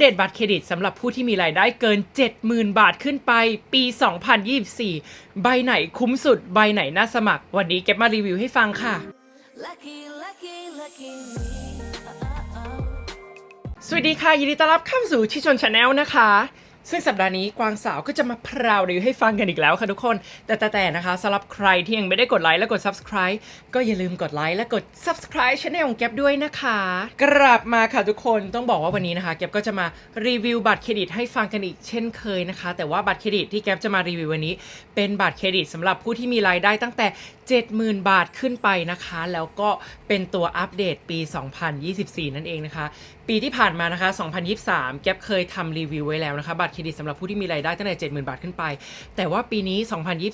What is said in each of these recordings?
เดตบัตรเครดิตสำหรับผู้ที่มีรายได้เกิน 70,000 บาทขึ้นไป ปี 2024 ใบไหนคุ้มสุด ใบไหนน่าสมัคร วันนี้เก็บมารีวิวให้ฟังค่ะ Lucky, lucky, lucky me. Uh, uh, uh. สวัสดีค่ะ ยินดีต้อนรับเข้าสู่ชิชนชาแนลนะคะ ซึ่งสัปดาห์นี้กวางสาวก็จะมาพราวรีวิวให้ฟังกันอีกแล้วค่ะทุกคน แต่แต่แตนะคะสำหรับใครที่ยังไม่ได้กดไลค์และกด subscribe ก็อย่าลืมกดไลค์และกด subscribe ช anel ของแก๊ปด้วยนะคะ กลับมาค่ะทุกคนต้องบอกว่าวันนี้นะคะแก๊ปก็จะมารีวิวบัตรเครดิตให้ฟังกันอีกเช่นเคยนะคะ แต่ว่าบัตรเครดิตที่แก๊ปจะมารีวิววันนี้ เป็นบัตรเครดิตสำหรับผู้ที่มีรายได้ตั้งแต่ 70,000 บาทขึ้นไปนะคะ แล้วก็เป็นตัวอัปเดตปี 2024 นั่นเองนะคะ ปีที่ผ่านมานะคะ 2023 แก๊ปเคยทำรีวิวไว้แล้วนะคะบัตรรดิตสำหรับผู้ที่มีรายได้ตั้งแต่ 70,000 บาทขึ้นไป แต่ว่าปีนี้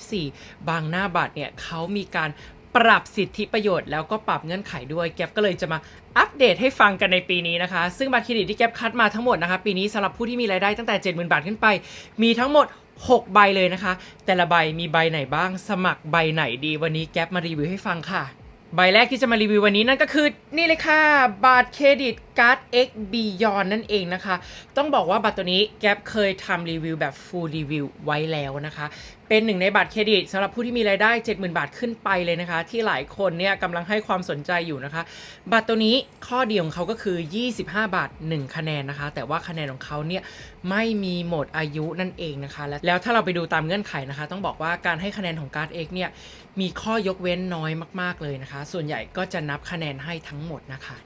2024 บางหน้าบัตรเนี่ยเขามีการปรับสิทธิประโยชน์แล้วก็ปรับเงื่อนไขด้วยแก๊ปก็เลยจะมาอัปเดตให้ฟังกันในปีนี้นะคะ ซึ่งบัตรเครดิตที่แก๊ปคัดมาทั้งหมดนะคะ ปีนี้สำหรับผู้ที่มีรายได้ตั้งแต่ 70,000 บาทขึ้นไป มีทั้งหมด 6 ใบเลยนะคะ แต่ละใบมีใบไหนบ้าง สมัครใบไหนดีวันนี้แก๊ปมารีวิวให้ฟังค่ะ ใบแรกที่จะมารีวิววันนี้นั่นก็คือนี่เลยค่ะ บัตรเครดิตการ์ด X Beyond นั่นเองนะคะ ต้องบอกว่าบัตรตัวนี้แก๊ปเคยทำรีวิวแบบ full review ไว้แล้วนะคะ เป็นหนึ่งในบัตรเครดิตสำหรับผู้ที่มีรายได้ 70,000 บาทขึ้นไปเลยนะคะ ที่หลายคนเนี่ยกำลังให้ความสนใจอยู่นะคะ บัตรตัวนี้ข้อดีของเขาก็คือ 25 บาท 1 คะแนนนะคะ แต่ว่าคะแนนของเขาเนี่ยไม่มีหมดอายุนั่นเองนะคะ และแล้วถ้าเราไปดูตามเงื่อนไขนะคะ ต้องบอกว่าการให้คะแนนของการ์ด X เนี่ย มีข้อยกเว้นน้อยมาก ๆ เลยนะคะ ส่วนใหญ่ก็จะนับคะแนนให้ทั้งหมดนะคะ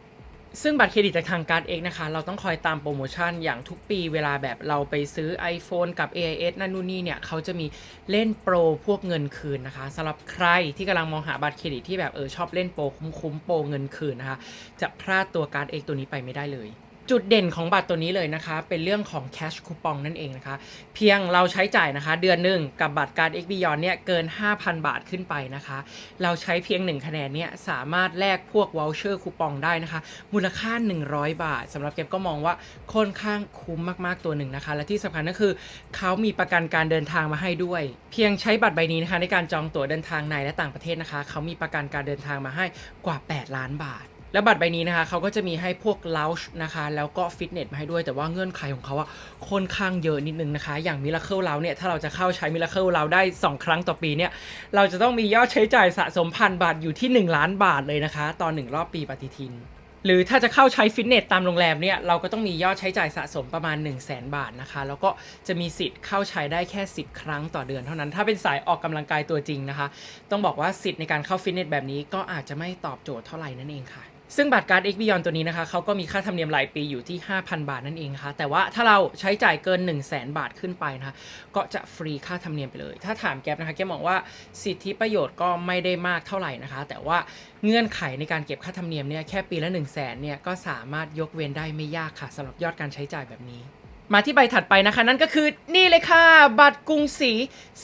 ซึ่งบัตรเครดิตจากทางการเองนะคะ เราต้องคอยตามโปรโมชั่นอย่างทุกปีเวลาแบบเราไปซื้อ iPhone กับ AIS นั่นนู่นนี่เนี่ยเขาจะมีเล่นโปรพวกเงินคืนนะคะสำหรับใครที่กำลังมองหาบัตรเครดิตที่แบบเออชอบเล่นโปรคุ้มๆโปรเงินคืนนะคะ จะพลาดตัวการเองตัวนี้ไปไม่ได้เลย จุดเด่นของบัตรตัวนี้เลยนะคะ เป็นเรื่องของ cash คูปองนั่นเองนะคะ เพียงเราใช้จ่ายนะคะ เดือนหนึ่งกับบัตรการ X Beyond เนี่ยเกิน 5,000 บาทขึ้นไปนะคะ เราใช้เพียง 1 คะแนนเนี่ยสามารถแลกพวก voucher คูปองได้นะคะ มูลค่า 100 บาทสำหรับเก็บก็มองว่าค่อนข้างคุ้มมากๆตัวหนึ่งนะคะ และที่สำคัญก็คือเขามีประกันการเดินทางมาให้ด้วย เพียงใช้บัตรใบนี้นะคะในการจองตั๋วเดินทางในและต่างประเทศนะคะเขามีประกันการเดินทางมาให้กว่า 8 ล้านบาท แล้วบัตรใบนี้นะคะเขาก็จะมีให้พวก lounge นะคะ แล้วก็ฟิตเนสมาให้ด้วยแต่ว่าเงื่อนไขของเขาอะค่อนข้างเยอะนิดนึงนะคะ อย่าง Miracle Lounge เนี่ยถ้าเราจะเข้าใช้ Miracle Lounge ได้ 2 ครั้งต่อปีเนี่ยเราจะต้องมียอดใช้จ่ายสะสมพันบาทอยู่ที่ 1 ล้านบาทเลยนะคะ ตอน 1 รอบปีปฏิทินหรือถ้าจะเข้าใช้ฟิตเนสตามโรงแรมเนี่ยเราก็ต้องมียอดใช้จ่ายสะสมประมาณ 1 0 0 0 0แบาทนะคะ แล้วก็จะมีสิทธิ์เข้าใช้ได้แค่ 10 ครั้งต่อเดือนเท่านั้น ถ้าเป็นสายออกกำลังกายตัวจริงนะคะ ต้องบอกว่าสิทธิ์ในการเข้าฟิตเนสแบบนี้ก็อาจจะไม่ตอบโจทย์เท่าไหร่นั่นเองค่ะ ซึ่งบัตรการ์ด X Beyond ตัวนี้นะคะเขาก็มีค่าธรรมเนียมรายปีอยู่ที่ 5,000 บาทนั่นเองนะคะ แต่ว่าถ้าเราใช้จ่ายเกิน 1 0 0 0 0แบาทขึ้นไปนะคะก็จะฟรีค่าธรรมเนียมไปเลย ถ้าถามแก๊ปนะคะแก๊ปมองว่าสิทธิประโยชน์ก็ไม่ได้มากเท่าไหร่นะคะ แต่ว่าเงื่อนไขในการเก็บค่าธรรมเนียมเนี่ยแค่ปีละ 1 0 0 0 0แสนเนี่ยก็สามารถยกเว้นได้ไม่ยากค่ะสำหรับยอดการใช้จ่ายแบบนี้ มาที่ใบถัดไปนะคะ นั่นก็คือนี่เลยค่ะ บัตรกรุงศรี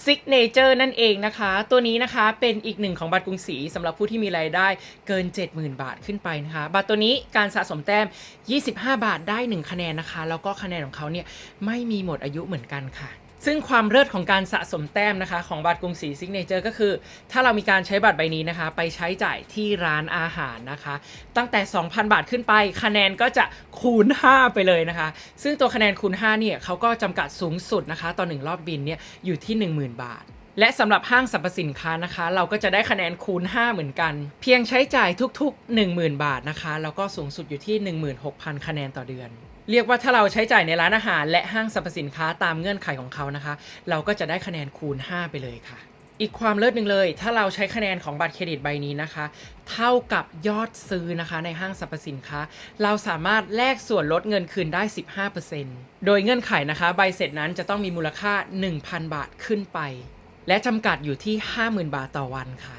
ซิกเนเจอร์นั่นเองนะคะ ตัวนี้นะคะเป็นอีกหนึ่งของบัตรกรุงศรีสำหรับผู้ที่มีรายได้เกิน 70,000 บาทขึ้นไปนะคะ บัตรตัวนี้การสะสมแต้ม 25 บาทได้ 1 คะแนนนะคะ แล้วก็คะแนนของเขาเนี่ยไม่มีหมดอายุเหมือนกันค่ะ ซึ่งความเลิศของการสะสมแต้มนะคะของบัตรกรุงศรีซิกเนเจอร์ก็คือ ถ้าเรามีการใช้บัตรใบนี้นะคะ ไปใช้จ่ายที่ร้านอาหารนะคะ ตั้งแต่ 2,000 บาทขึ้นไป คะแนนก็จะคูณ 5 ไปเลยนะคะ ซึ่งตัวคะแนนคูณ 5 เนี่ยเขาก็จำกัดสูงสุดนะคะต่อ1รอบบินเนี่ยอยู่ที่ 10,000 บาทและสำหรับห้างสรรพสินค้านะคะ เราก็จะได้คะแนนคูณ 5 เหมือนกัน เพียงใช้จ่ายทุกๆ 10,000 บาทนะคะ แล้วก็สูงสุดอยู่ที่ 16,000 คะแนนต่อเดือน เรียกว่าถ้าเราใช้จ่ายในร้านอาหาร และห้างสรรพสินค้าตามเงื่อนไขของเขานะคะ เราก็จะได้คะแนนคูณ 5 ไปเลยค่ะ อีกความเลิศหนึ่งเลย ถ้าเราใช้คะแนนของบัตรเครดิตใบนี้นะคะ เท่ากับยอดซื้อนะคะในห้างสรรพสินค้า เราสามารถแลกส่วนลดเงินคืนได้ 15%โดยเงื่อนไขนะคะใบเสร็จนั้นจะต้องมีมูลค่า 1,000 บาทขึ้นไป และจำกัดอยู่ที่ 50,000 บาทต่อวันค่ะ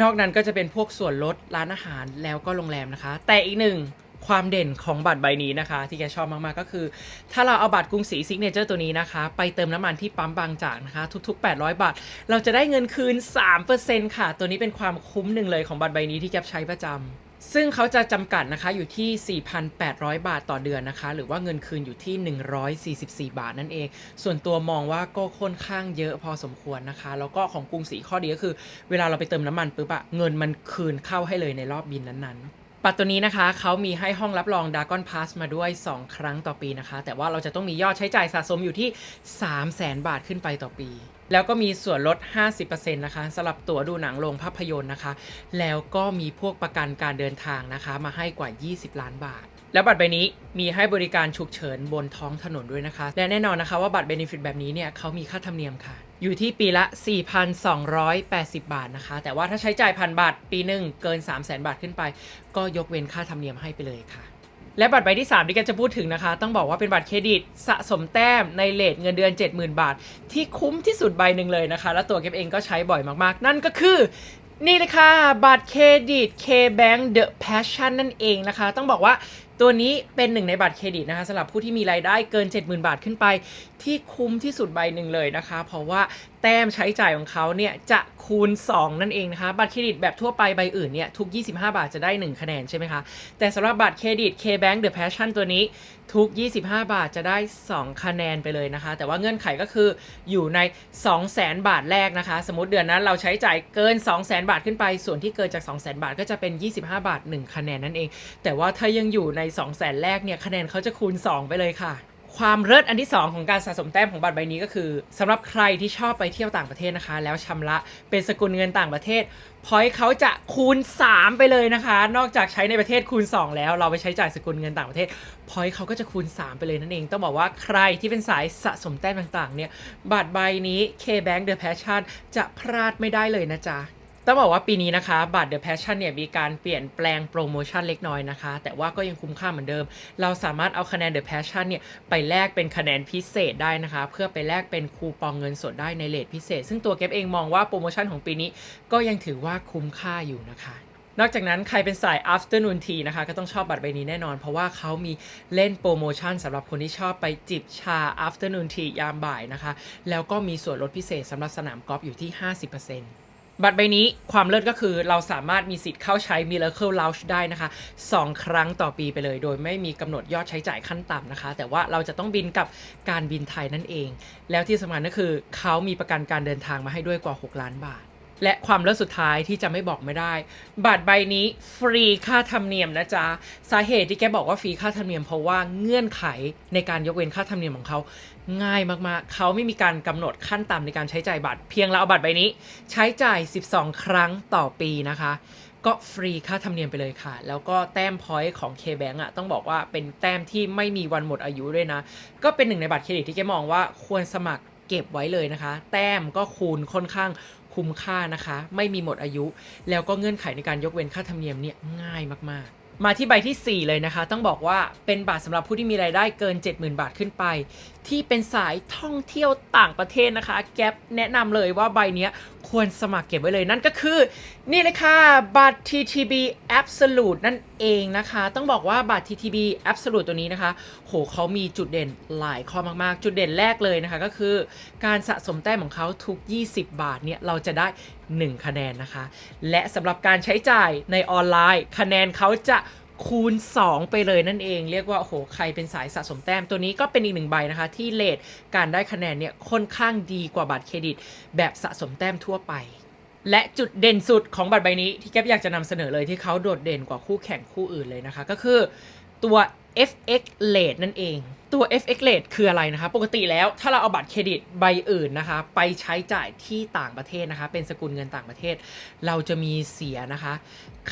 นอกนั้นก็จะเป็นพวกส่วนลดร้านอาหารแล้วก็โรงแรมนะคะ แต่อีกหนึ่ง ความเด่นของบัตรใบนี้นะคะ ที่แกชอบมากๆก็คือ ถ้าเราเอาบัตรกรุงศรีซิกเนเจอร์ตัวนี้นะคะ ไปเติมน้ำมันที่ปั๊มบางจากนะคะ ทุก ๆ 800 บาท เราจะได้เงินคืน 3%ค่ะ ตัวนี้เป็นความคุ้มหนึ่งเลยของบัตรใบนี้ที่แกใช้ประจำซึ่งเขาจะจำกัดนะคะอยู่ที่ 4,800 บาทต่อเดือนนะคะ หรือว่าเงินคืนอยู่ที่ 144 บาทนั่นเอง ส่วนตัวมองว่าก็ค่อนข้างเยอะพอสมควรนะคะ แล้วก็ของกรุงศรีข้อดีก็คือ เวลาเราไปเติมน้ำมันปุ๊บอะเงินมันคืนเข้าให้เลยในรอบบินนั้นๆ บัตรตัวนี้นะคะเขามีให้ห้องรับรอง Dragon Pass มาด้วย 2 ครั้งต่อปีนะคะ แต่ว่าเราจะต้องมียอดใช้จ่ายสะสมอยู่ที่ 3 0 0แสนบาทขึ้นไปต่อปี แล้วก็มีส่วนลด 50%นะคะสำหรับตั๋วดูหนังโรงภาพยนตร์นะคะ แล้วก็มีพวกประกันการเดินทางนะคะ มาให้กว่า 20 ล้านบาท แล้วบัตรใบนี้มีให้บริการฉุกเฉินบนท้องถนนด้วยนะคะ และแน่นอนนะคะว่าบัตรเบนฟิตแบบนี้เนี่ยเขามีค่าธรรมเนียมค่ะ อยู่ที่ปีละ 4,280 บาทนะคะ แต่ว่าถ้าใช้จ่ายพันบาทปีหนึ่งเกิน 3 0 0 0 0 0 บาทขึ้นไป ก็ยกเว้นค่าธรรมเนียมให้ไปเลยค่ะ และบัตรใบที่ 3 ที่แกจะพูดถึงนะคะ ต้องบอกว่าเป็นบัตรเครดิตสะสมแต้มในเลทเงินเดือน 70,000 บาท ที่คุ้มที่สุดใบหนึ่งเลยนะคะ แล้วตัวเก็บเองก็ใช้บ่อยมากๆ นั่นก็คือนี่เลยค่ะ บัตรเครดิต K-Bank The Passion นั่นเองนะคะ ต้องบอกว่า ตัวนี้เป็นหนึ่งในบัตรเครดิตนะคะสำหรับผู้ที่มีรายได้เกิน 70,000 บาทขึ้นไป ที่คุ้มที่สุดใบหนึ่งเลยนะคะ เพราะว่า แต้มใช้จ่ายของเขาเนี่ยจะคูณ 2 นั่นเองนะคะ บัตรเครดิตแบบทั่วไปใบอื่นเนี่ยทุก 25 บาทจะได้ 1 คะแนนใช่ไหมคะ แต่สำหรับบัตรเครดิต K-Bank The Passion ตัวนี้ทุก 25 บาทจะได้ 2 คะแนนไปเลยนะคะ แต่ว่าเงื่อนไขก็คืออยู่ใน 200,000 บาทแรกนะคะ สมมติเดือนนั้นเราใช้จ่ายเกิน 200,000 บาทขึ้นไป ส่วนที่เกินจาก 200,000 บาทก็จะเป็น 25 บาท 1 คะแนนนั่นเอง แต่ว่าถ้ายังอยู่ใน 200,000 แรกเนี่ยคะแนนเขาจะคูณ 2 ไปเลยค่ะ ความเลิศอันที่ 2 ของการสะสมแต้มของบัตรใบนี้ก็คือสำหรับใครที่ชอบไปเที่ยวต่างประเทศนะคะ แล้วชำระเป็นสกุลเงินต่างประเทศพอยเขาจะคูณ 3 ไปเลยนะคะ นอกจากใช้ในประเทศคูณ 2 แล้วเราไปใช้จ่ายสกุลเงินต่างประเทศพอยเขาก็จะคูณ 3 ไปเลยนั่นเอง ต้องบอกว่าใครที่เป็นสายสะสมแต้มต่างๆเนี่ยบัตรใบนี้ K-Bank The Passion จะพลาดไม่ได้เลยนะจ๊ะ ต้องบอกว่าปีนี้นะคะ บัตร The Passion เนี่ยมีการเปลี่ยนแปลงโปรโมชั่นเล็กน้อยนะคะ แต่ว่าก็ยังคุ้มค่าเหมือนเดิม เราสามารถเอาคะแนน The Passion เนี่ยไปแลกเป็นคะแนนพิเศษได้นะคะ เพื่อไปแลกเป็นคูปองเงินสดได้ในเลทพิเศษ ซึ่งตัวเก็บเองมองว่าโปรโมชั่นของปีนี้ก็ยังถือว่าคุ้มค่าอยู่นะคะนอกจากนั้นใครเป็นสาย afternoon tea นะคะ ก็ต้องชอบบัตรใบนี้แน่นอน เพราะว่าเขามีเล่นโปรโมชั่นสำหรับคนที่ชอบไปจิบชา afternoon tea ยามบ่ายนะคะ แล้วก็มีส่วนลดพิเศษสำหรับสนามกอล์ฟอยู่ที่ 50% บัตรใบนี้ความเลิศก็คือเราสามารถมีสิทธิ์เข้าใช้ Miracle Lounge ได้นะคะ 2 ครั้งต่อปีไปเลย โดยไม่มีกำหนดยอดใช้จ่ายขั้นต่ำนะคะ แต่ว่าเราจะต้องบินกับการบินไทยนั่นเอง แล้วที่สำคัญก็คือเขามีประกันการเดินทางมาให้ด้วยกว่า 6 ล้านบาท และความเลิศสุดท้ายที่จะไม่บอกไม่ได้ บัตรใบนี้ฟรีค่าธรรมเนียมนะจ๊ะสาเหตุที่แกบอกว่าฟรีค่าธรรมเนียมเพราะว่าเงื่อนไขในการยกเว้นค่าธรรมเนียมของเขา ง่ายมากๆ เขาไม่มีการกำหนดขั้นต่ำในการใช้จ่ายบัตร เพียงเราเอาบัตรใบนี้ ใช้จ่าย 12 ครั้งต่อปีนะคะ ก็ฟรีค่าธรรมเนียมไปเลยค่ะ แล้วก็แต้มพอยต์ของ K-Bank อะต้องบอกว่าเป็นแต้มที่ไม่มีวันหมดอายุด้วยนะ ก็เป็นหนึ่งในบัตรเครดิตที่แกมองว่าควรสมัครเก็บไว้เลยนะคะ แต้มก็คูณค่อนข้างคุ้มค่านะคะ ไม่มีหมดอายุ แล้วก็เงื่อนไขในการยกเว้นค่าธรรมเนียมเนี่ยง่ายมากๆ มาที่ใบทีสี่ 4 เลยนะคะ ต้องบอกว่าเป็นบัตรสำหรับผู้ที่มีรายได้เกิน 70,000 บาทขึ้นไป ที่เป็นสายท่องเที่ยวต่างประเทศนะคะ แก๊ปแนะนำเลยว่าใบเนี้ยควรสมัครเก็บไว้เลยนั่นก็คือ นี่เลยค่ะ บัตร TTB Absolute นั่นเองนะคะ ต้องบอกว่าบัตร TTB Absolute ตัวนี้นะคะ โหเขามีจุดเด่นหลายข้อมากๆ จุดเด่นแรกเลยนะคะ ก็คือการสะสมแต้มของเขาทุก 20 บาทเนี่ย เราจะได้ 1 คะแนนนะคะ และสำหรับการใช้จ่ายในออนไลน์ คะแนนเขาจะ คูณ 2 ไปเลยนั่นเอง เรียกว่าโอ้โหใครเป็นสายสะสมแต้มตัวนี้ก็เป็นอีกหนึ่งใบนะคะ ที่เลทการได้คะแนนเนี่ยค่อนข้างดีกว่าบัตรเครดิต แบบสะสมแต้มทั่วไป และจุดเด่นสุดของบัตรใบนี้ที่แก๊ปอยากจะนำเสนอเลยที่เขาโดดเด่นกว่าคู่แข่งคู่อื่นเลยนะคะ ก็คือตัว FX Rate นั่นเอง ตัว FX Rate คืออะไรนะคะ ปกติแล้วถ้าเราเอาบัตรเครดิตใบอื่นนะคะ ไปใช้จ่ายที่ต่างประเทศนะคะ เป็นสกุลเงินต่างประเทศ เราจะมีเสียนะคะ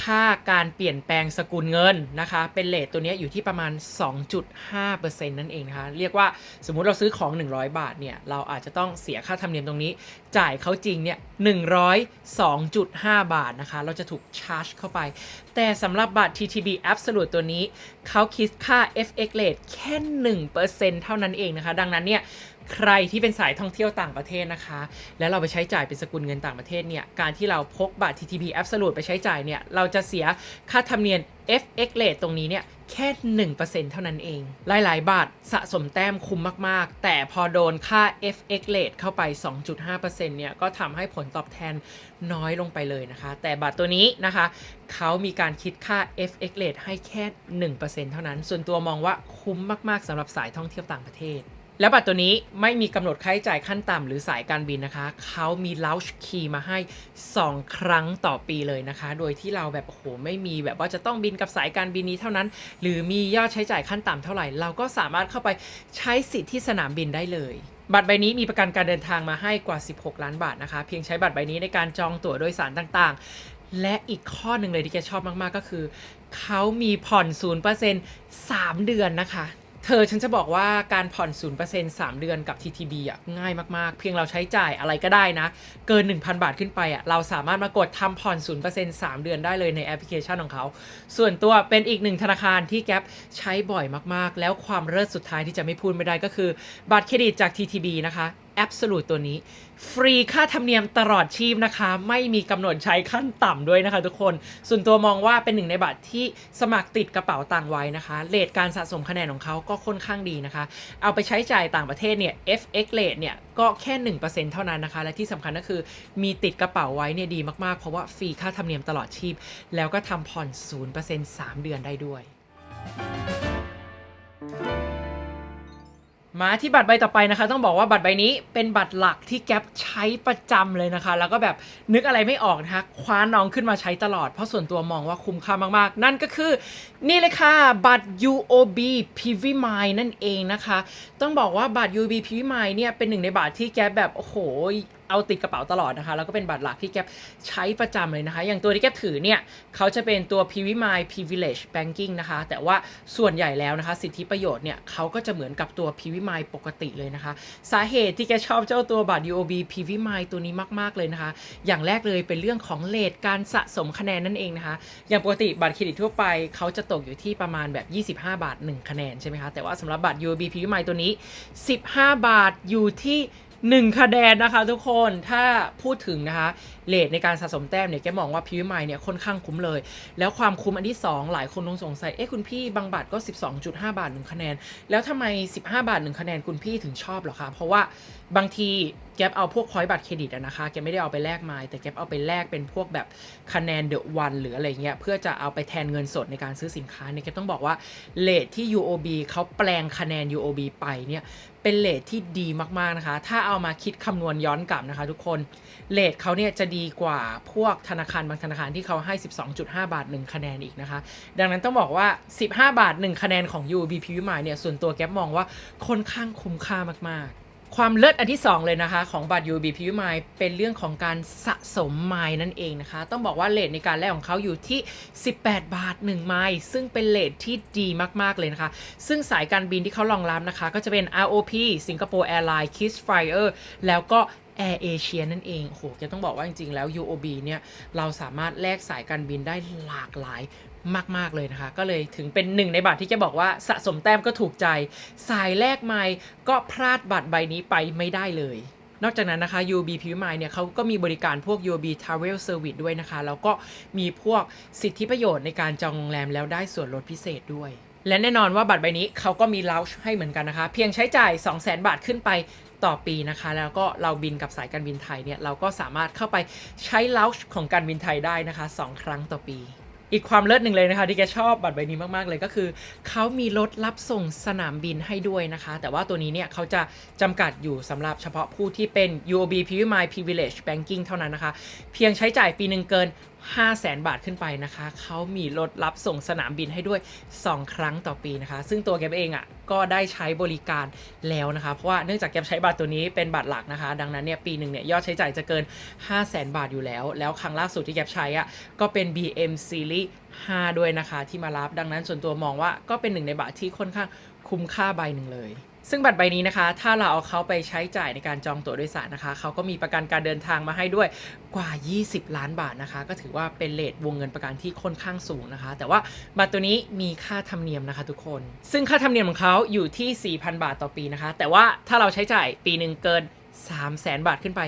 ค่าการเปลี่ยนแปลงสกุลเงินนะคะ เป็นเลทตัวนี้อยู่ที่ประมาณ 2.5%นั่นเองนะคะ เรียกว่าสมมุติเราซื้อของ 100 บาทเนี่ย เราอาจจะต้องเสียค่าธรรมเนียมตรงนี้ จ่ายเขาจริงเนี่ย 102.5 บาทนะคะ เราจะถูกชาร์จเข้าไป แต่สำหรับบัตร TTB Absolute ตัวนี้ เขาคิดค่า FX rate แค่ 1%เท่านั้นเองนะคะ ดังนั้นเนี่ย ใครที่เป็นสายท่องเที่ยวต่างประเทศนะคะ แล้วเราไปใช้จ่ายเป็นสกุลเงินต่างประเทศเนี่ย การที่เราพกบัตร TTB Absolute ไปใช้จ่ายเนี่ย เราจะเสียค่าธรรมเนียม FX rate ตรงนี้เนี่ยแค่ 1%เท่านั้นเอง หลาย ๆ บาทสะสมแต้มคุ้มมาก ๆ แต่พอโดนค่า FX rate เข้าไป 2.5%เนี่ย ก็ทำให้ผลตอบแทนน้อยลงไปเลยนะคะ แต่บัตรตัวนี้นะคะ เขามีการคิดค่า FX rate ให้แค่ 1%เท่านั้น ส่วนตัวมองว่าคุ้มมาก ๆสำหรับสายท่องเที่ยวต่างประเทศ แล้วบัตรตัวนี้ไม่มีกำหนดค่าใช้จ่ายขั้นต่ำหรือสายการบินนะคะ เขามี launch key มาให้ 2 ครั้งต่อปีเลยนะคะ โดยที่เราแบบโอ้โหไม่มีแบบว่าจะต้องบินกับสายการบินนี้เท่านั้น หรือมียอดใช้จ่ายขั้นต่ำเท่าไหร่ เราก็สามารถเข้าไปใช้สิทธิ์ที่สนามบินได้เลยบัตรใบนี้มีประกันการเดินทางมาให้กว่า 16 ล้านบาทนะคะ เพียงใช้บัตรใบนี้ในการจองตั๋วโดยสารต่างๆ และอีกข้อหนึ่งเลยที่แกชอบมากๆก็คือ เขามีผ่อน 0% 3 เดือนนะคะ เธอฉันจะบอกว่าการผ่อน0% 3 เดือนกับ TTB อะง่ายมากๆ เพียงเราใช้จ่ายอะไรก็ได้นะ เกิน 1,000 บาทขึ้นไปอะเราสามารถมากดทำผ่อน 0% 3 เดือนได้เลยในแอปพลิเคชันของเขา ส่วนตัวเป็นอีกหนึ่งธนาคารที่แก๊ปใช้บ่อยมากๆ แล้วความเลิศสุดท้ายที่จะไม่พูดไม่ได้ก็คือ บัตรเครดิตจาก TTB นะคะ Absolute ตัวนี้ ฟรีค่าธรรมเนียมตลอดชีพนะคะ ไม่มีกำหนดใช้ขั้นต่ำด้วยนะคะทุกคน ส่วนตัวมองว่าเป็นหนึ่งในบัตรที่สมัครติดกระเป๋าตังไว้นะคะเลทการสะสมคะแนนของเขาก็ค่อนข้างดีนะคะ เอาไปใช้จ่ายต่างประเทศเนี่ย FX rate เนี่ยก็แค่ 1%เท่านั้นนะคะ และที่สำคัญก็คือมีติดกระเป๋าไว้เนี่ยดีมากๆ เพราะว่าฟรีค่าธรรมเนียมตลอดชีพ แล้วก็ทำผ่อน 0% 3 เดือนได้ด้วย มาที่บัตรใบต่อไปนะคะ ต้องบอกว่าบัตรใบนี้เป็นบัตรหลักที่แก๊ปใช้ประจำเลยนะคะ แล้วก็แบบนึกอะไรไม่ออกนะคะคว้าน้องขึ้นมาใช้ตลอดเพราะส่วนตัวมองว่าคุ้มค่ามากๆ นั่นก็คือนี่เลยค่ะ บัตร UOB PVMine นั่นเองนะคะ ต้องบอกว่าบัตร UOB PVMine เนี่ยเป็นหนึ่งในบัตรที่แก๊ปแบบโอ้โห เอาติดกระเป๋าตลอดนะคะ แล้วก็เป็นบัตรหลักที่แก๊ปใช้ประจำเลยนะคะ อย่างตัวที่แก๊ปถือเนี่ยเขาจะเป็นตัว PV m i Privilege Banking นะคะ แต่ว่าส่วนใหญ่แล้วนะคะ สิทธิประโยชน์เนี่ยเขาก็จะเหมือนกับตัว PV m i ปกติเลยนะคะ สาเหตุที่แกชอบเจ้าตัวบัตร UOB PV m i ตัวนี้มาก ๆ เลยนะคะ อย่างแรกเลยเป็นเรื่องของเลทการสะสมคะแนนนั่นเองนะคะ อย่างปกติบัตรเครดิตทั่วไปเขาจะตกอยู่ที่ประมาณแบบ 25 บาท 1 คะแนนใช่ไหมคะแต่ว่าสำหรับบัตร UOB PV m i ตัวนี้ 15 บาทอยู่ที่ 1คะแนนนะคะทุกคนถ้าพูดถึงนะคะ เลทในการสะสมแต้มเนี่ยแกมองว่าพิวไมเนี่ยค่อนข้างคุ้มเลย แล้วความคุ้มอันที่ 2 หลายคนคงสงสัยเอ๊ะคุณพี่บางบัตรก็ 12.5 บาท1คะแนน แล้วทำไม 15 บาท1คะแนนคุณพี่ถึงชอบหรอคะเพราะว่าบางทีแกเอาพวกพอยบัตรเครดิตนะคะแกไม่ได้เอาไปแลกไมล์แต่แกเอาไปแลกเป็นพวกแบบคะแนนเดอะวันหรืออะไรเงี้ยเพื่อจะเอาไปแทนเงินสดในการซื้อสินค้าเนี่ยแกต้องบอกว่าเลทที่ UOB เขาแปลงคะแนน UOB ไปเนี่ยเป็นเลทที่ดีมากๆนะคะ ถ้าเอามาคิดคำนวณย้อนกลับนะคะ ทุกคนเลทเขาเนี่ยจะดีีกว่าพวกธนาคารบางธนาคารที่เขาให้ 12.5 บาท 1 คะแนนอีกนะคะ ดังนั้นต้องบอกว่า 15 บาท 1 คะแนนของ UOB p v m i เนี่ยส่วนตัวแก๊ปมองว่าค่อนข้างคุ้มค่ามากๆความเลิศอันที่ 2 เลยนะคะ ของบัตร UOB p v m i เป็นเรื่องของการสะสมไมล์นั่นเองนะคะ ต้องบอกว่าเลทในการแลกของเขาอยู่ที่ 18 บาท 1 ไมล์ซึ่งเป็นเลทที่ดีมาก ๆ เลยนะคะ ซึ่งสายการบินที่เขารองรับนะคะ ก็จะเป็น ROP Singapore Airlines Kiss Flyer แล้วก็ Air Asia นั่นเองโอ้โหจะต้องบอกว่าจริงๆ แล้ว UOB เนี่ยเราสามารถแลกสายการบินได้หลากหลายมาก ๆ เลยนะคะ ก็เลยถึงเป็นหนึ่งในบัตรที่จะบอกว่าสะสมแต้มก็ถูกใจ สายแลกไมล์ก็พลาดบัตรใบนี้ไปไม่ได้เลยนอกจากนั้นนะคะ UOB p r e m i เนี่ยเขาก็มีบริการพวก UOB Travel Service ด้วยนะคะ แล้วก็มีพวกสิทธิประโยชน์ในการจองโรงแรมแล้วได้ส่วนลดพิเศษด้วย และแน่นอนว่าบัตรใบนี้เขาก็มีล o ว c ์ให้เหมือนกันนะคะ เพียงใช้จ่าย 200,000 บาทขึ้นไป ต่อปีนะคะ แล้วก็เราบินกับสายการบินไทยเนี่ยเราก็สามารถเข้าไปใช้ล o ว c ์ของการบินไทยได้นะคะ 2 ครั้งต่อปีอีกความเลิศหนึ่งเลยนะคะ ที่แกชอบบัตรใบนี้มาก ๆ เลยก็คือ เขามีรถรับส่งสนามบินให้ด้วยนะคะ แต่ว่าตัวนี้เนี่ยเขาจะจำกัดอยู่สำหรับเฉพาะผู้ที่เป็น UOB p v m i Privilege Banking เท่านั้นนะคะ เพียงใช้จ่ายปีหนึ่งเกิน5 0 0แสนบาทขึ้นไปนะคะ เขามีรถรับส่งสนามบินให้ด้วย 2 ครั้งต่อปีนะคะ ซึ่งตัวแกเองอะ่ะก็ได้ใช้บริการแล้วนะคะ เพราะว่าเนื่องจากแกใช้บัตรตัวนี้เป็นบัตรหลักนะคะ ดังนั้นเนี่ยปีหนึ่งเนี่ยยอดใช้จ่ายจะเกิน 5 0 0แสนบาทอยู่แล้ว แล้วครั้งล่าสุดที่แกใช้อะ่ะก็เป็น BM Series 5 ด้วยนะคะที่มารับ ดังนั้นส่วนตัวมองว่าก็เป็นหนึ่งในบัตรที่ค่อนข้างคุ้มค่าใบหนึ่งเลย ซึ่งบัตรใบนี้นะคะ ถ้าเราเอาเขาไปใช้จ่ายในการจองตั๋วโดยสารนะคะ เขาก็มีประกันการเดินทางมาให้ด้วยกว่า 20 ล้านบาทนะคะ ก็ถือว่าเป็นเลทวงเงินประกันที่ค่อนข้างสูงนะคะ แต่ว่าบัตรตัวนี้มีค่าธรรมเนียมนะคะทุกคน ซึ่งค่าธรรมเนียมของเขาอยู่ที่ 4,000 บาทต่อปีนะคะ แต่ว่าถ้าเราใช้จ่ายปีหนึ่งเกิน 3 0 0แสนบาทขึ้นไป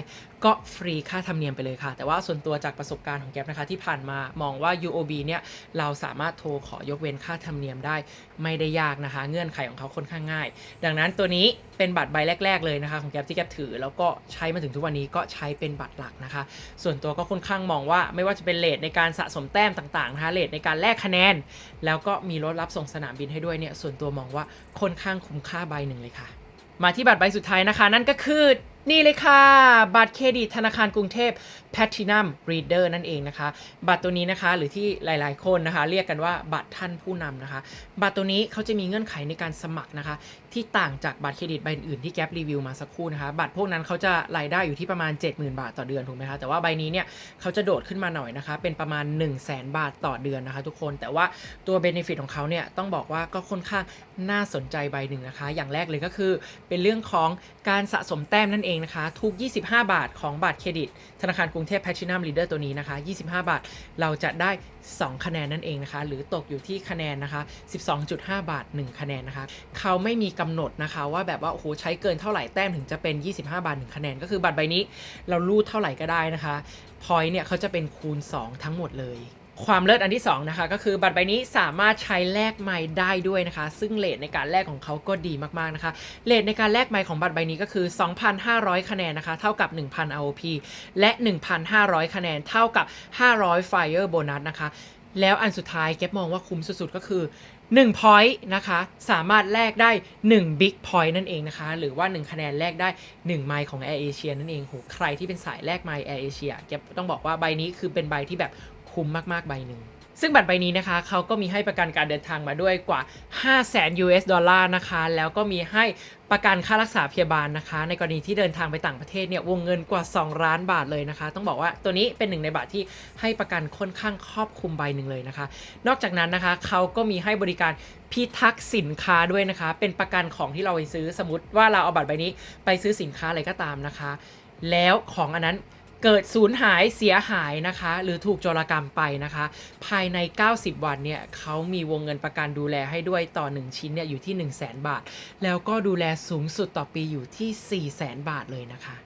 ก็ฟรีค่าธรรมเนียมไปเลยค่ะ แต่ว่าส่วนตัวจากประสบการณ์ของแก๊ปนะคะ ที่ผ่านมามองว่า UOB เนี่ยเราสามารถโทรขอยกเว้นค่าธรรมเนียมได้ไม่ได้ยากนะคะ เงื่อนไขของเขาค่อนข้างง่าย ดังนั้นตัวนี้เป็นบัตรใบแรก ๆ เลยนะคะ ของแก๊ปที่แก๊ปถือ แล้วก็ใช้มาถึงทุกวันนี้ก็ใช้เป็นบัตรหลักนะคะ ส่วนตัวก็ค่อนข้างมองว่าไม่ว่าจะเป็นเลทในการสะสมแต้มต่างๆนะคะเลทในการแลกคะแนน แล้วก็มีรถรับส่งสนามบินให้ด้วยเนี่ยส่วนตัวมองว่าค่อนข้างคุ้มค่าใบหนึ่งเลยค่ะ มาที่บัตรใบสุดท้ายนะคะ นั่นก็คือ นี่เลยค่ะ บัตรเครดิตธนาคารกรุงเทพ Platinum Reader นั่นเองนะคะ บัตรตัวนี้นะคะหรือที่หลายๆคนนะคะ เรียกกันว่าบัตรท่านผู้นำนะคะ บัตรตัวนี้เขาจะมีเงื่อนไขในการสมัครนะคะ ที่ต่างจากบัตรเครดิตใบอื่นที่แก๊ปรีวิวมาสักครู่นะคะ บัตรพวกนั้นเขาจะรายได้อยู่ที่ประมาณ 70,000 บาทต่อเดือนถูกไหมคะแต่ว่าใบนี้เนี่ยเขาจะโดดขึ้นมาหน่อยนะคะ เป็นประมาณ 1 0 0 0 0แบาทต่อเดือนนะคะ ทุกคนแต่ว่าตัวเบนฟิตของเขาเนี่ยต้องบอกว่าก็ค่อนข้างน่าสนใจใบหนึ่งนะคะ อย่างแรกเลยก็คือเป็นเรื่องของการสะสมแต้มนั่นเองนะคะ ทุก 25 บาทของบัตรเครดิต ธนาคารกรุงเทพ Platinum Leader ตัวนี้นะคะ 25 บาท เราจะได้ 2 คะแนนนั่นเองนะคะ หรือตกอยู่ที่คะแนนนะคะ 12.5 บาท 1 คะแนนนะคะ เขาไม่มีกำหนดนะคะว่าแบบว่าโอ้โหใช้เกินเท่าไหร่แต้มถึงจะเป็น 25 บาท 1 คะแนน ก็คือบัตรใบนี้เรารูดเท่าไหร่ก็ได้นะคะพอยต์เนี่ยเขาจะเป็นคูณ 2 ทั้งหมดเลย ความเลิศอันที่2นะคะก็คือบัตรใบนี้สามารถใช้แลกไมล์ได้ด้วยนะคะ ซึ่งเลทในการแลกของเขาก็ดีมากๆนะคะเลทในการแลกไมล์ของบัตรใบนี้ก็คือ 2,500 คะแนนนะคะ เท่ากับ 1,000 ROP และ 1,500 คะแนนเท่ากับ 500 Fire Bonus นะคะ แล้วอันสุดท้ายแก๊ปมองว่าคุ้มสุดๆก็คือ1 point นะคะ สามารถแลกได้ 1 big point นั่นเองนะคะ หรือว่า 1 คะแนนแลกได้ 1 ไมล์ของ Air Asia นั่นเองโหใครที่เป็นสายแลกไมล์ Air Asia แก๊ปต้องบอกว่าใบนี้คือเป็นใบที่แบบ คุ้มมากๆใบหนึ่ง ซึ่งบัตรใบนี้นะคะเขาก็มีให้ประกันการเดินทางมาด้วยกว่า 500,000 US ดอลลาร์นะคะ แล้วก็มีให้ประกันค่ารักษาพยาบาลนะคะ ในกรณีที่เดินทางไปต่างประเทศเนี่ยวงเงินกว่า 2 ล้านบาทเลยนะคะ ต้องบอกว่าตัวนี้เป็นหนึ่งในบัตรที่ให้ประกันค่อนข้างครอบคลุมใบหนึ่งเลยนะคะ นอกจากนั้นนะคะเขาก็มีให้บริการพิทักษ์สินค้าด้วยนะคะ เป็นประกันของที่เราไปซื้อสมมติว่าเราเอาบัตรใบนี้ไปซื้อสินค้าอะไรก็ตามนะคะ แล้วของอันนั้น เกิดสูญหายเสียหายนะคะ หรือถูกโจรกรรมไปนะคะ ภายใน 90 วันเนี่ยเขามีวงเงินประกันดูแลให้ด้วยต่อ 1 ชิ้นเนี่ยอยู่ที่ 1 0 0 0 0 0 บาท แล้วก็ดูแลสูงสุดต่อปีอยู่ที่ 4 0 0 0 0 0 บาทเลยนะคะ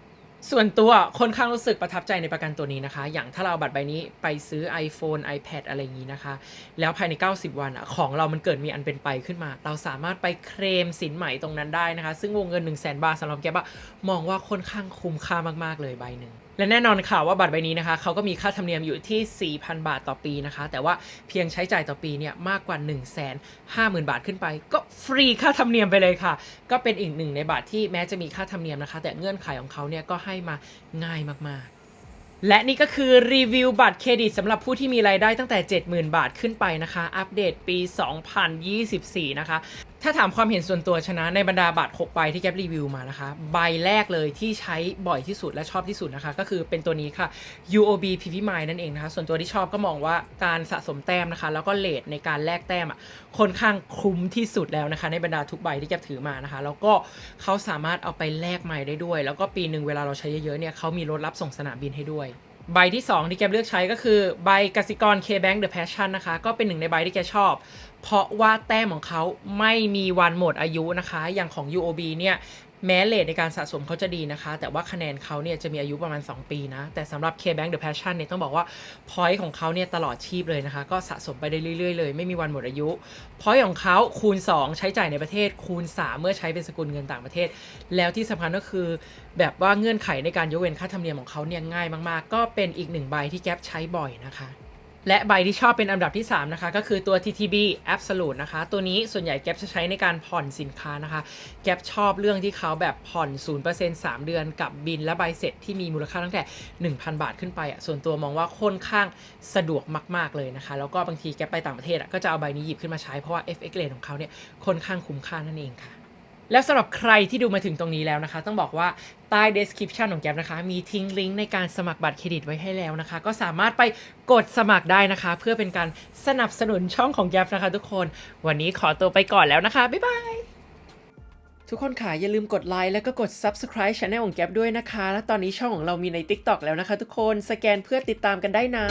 ส่วนตัวค่อนข้างรู้สึกประทับใจในประกันตัวนี้นะคะ อย่างถ้าเราเอาบัตรใบนี้ไปซื้อ iPhone iPad อะไรอย่างนี้นะคะ แล้วภายใน 90 วันของเรามันเกิดมีอันเป็นไปขึ้นมา เราสามารถไปเคลมสินใหม่ตรงนั้นได้นะคะ ซึ่งวงเงิน 1 0 0 0 0 0 บาทสำหรับแกบอะมองว่าค่อนข้างคุ้มค่ามากๆเลยใบหนึ่ง และแน่นอนค่ะว่าบัตรใบนี้นะคะเขาก็มีค่าธรรมเนียมอยู่ที่ 4,000 บาทต่อปีนะคะ แต่ว่าเพียงใช้จ่ายต่อปีเนี่ยมากกว่า 1 5 0 0 0 0 บาทขึ้นไป ก็ฟรีค่าธรรมเนียมไปเลยค่ะ ก็เป็นอีกหนึ่งในบัตรที่แม้จะมีค่าธรรมเนียมนะคะ แต่เงื่อนไขของเขาเนี่ยก็ให้มาง่ายมากๆและนี่ก็คือรีวิวบัตรเครดิตสำหรับผู้ที่มีรายได้ตั้งแต่ 70,000 บาทขึ้นไปนะคะ อัปเดตปี 2024 นะคะ ถ้าถามความเห็นส่วนตัวชนะในบรรดาบัตร6ใบที่แกรีวิวมานะคะ ใบแรกเลยที่ใช้บ่อยที่สุดและชอบที่สุดนะคะ ก็คือเป็นตัวนี้ค่ะ UOB PV Mile นั่นเองนะคะ ส่วนตัวที่ชอบก็มองว่าการสะสมแต้มนะคะ แล้วก็เลทในการแลกแต้มอะค่อนข้างคุ้มที่สุดแล้วนะคะ ในบรรดาทุกใบที่แกถือมานะคะ แล้วก็เขาสามารถเอาไปแลกไมล์ได้ด้วย แล้วก็ปีหนึ่งเวลาเราใช้เยอะๆเนี่ยเขามีรถรับส่งสนามบินให้ด้วยใบที่ 2 ที่แกเลือกใช้ก็คือใบกสิกร K-Bank The Passion นะคะ ก็เป็นหนึ่งในใบที่แกชอบ เพราะว่าแต้มของเขาไม่มีวันหมดอายุนะคะ อย่างของ UOB เนี่ยแม้เลทในการสะสมเขาจะดีนะคะ แต่ว่าคะแนนเขาเนี่ยจะมีอายุประมาณ 2 ปีนะ แต่สำหรับ K-Bank The Passion เนี่ยต้องบอกว่า point ของเขาเนี่ยตลอดชีพเลยนะคะ ก็สะสมไปได้เรื่อยๆเลย ไม่มีวันหมดอายุ point ของเขาคูณ 2 ใช้จ่ายในประเทศ คูณ 3 เมื่อใช้เป็นสกุลเงินต่างประเทศ แล้วที่สำคัญก็คือ แบบว่าเงื่อนไขในการยกเว้นค่าธรรมเนียมของเขาเนี่ยง่ายมากๆ ก็เป็นอีกหนึ่งใบที่แก๊ปใช้บ่อยนะคะ และใบที่ชอบเป็นอันดับที่ 3 นะคะ ก็คือตัว TTB Absolute นะคะ ตัวนี้ส่วนใหญ่แก๊ปจะใช้ในการผ่อนสินค้านะคะ แก๊ปชอบเรื่องที่เขาแบบผ่อน 0% 3 เดือนกับบินและใบเสร็จที่มีมูลค่าตั้งแต่ 1,000 บาทขึ้นไปอะส่วนตัวมองว่าค่อนข้างสะดวกมาก ๆ เลยนะคะ แล้วก็บางทีแก๊ปไปต่างประเทศอะก็จะเอาใบนี้หยิบขึ้นมาใช้เพราะว่า FX rate ของเขาเนี่ยค่อนข้างคุ้มค่านั่นเองค่ะ แล้วสำหรับใครที่ดูมาถึงตรงนี้แล้วนะคะ ต้องบอกว่าใต้ description ของแก๊ปนะคะ มีทิ้งลิงก์ในการสมัครบัตรเครดิตไว้ให้แล้วนะคะ ก็สามารถไปกดสมัครได้นะคะ เพื่อเป็นการสนับสนุนช่องของแก๊ปนะคะ ทุกคน วันนี้ขอตัวไปก่อนแล้วนะคะบ๊ายบายทุกคนค่ะอย่าลืมกดไลค์แล้วก็กด subscribe channel ของแก๊ปด้วยนะคะ และตอนนี้ช่องของเรามีใน TikTok แล้วนะคะ ทุกคนสแกนเพื่อติดตามกันได้นะ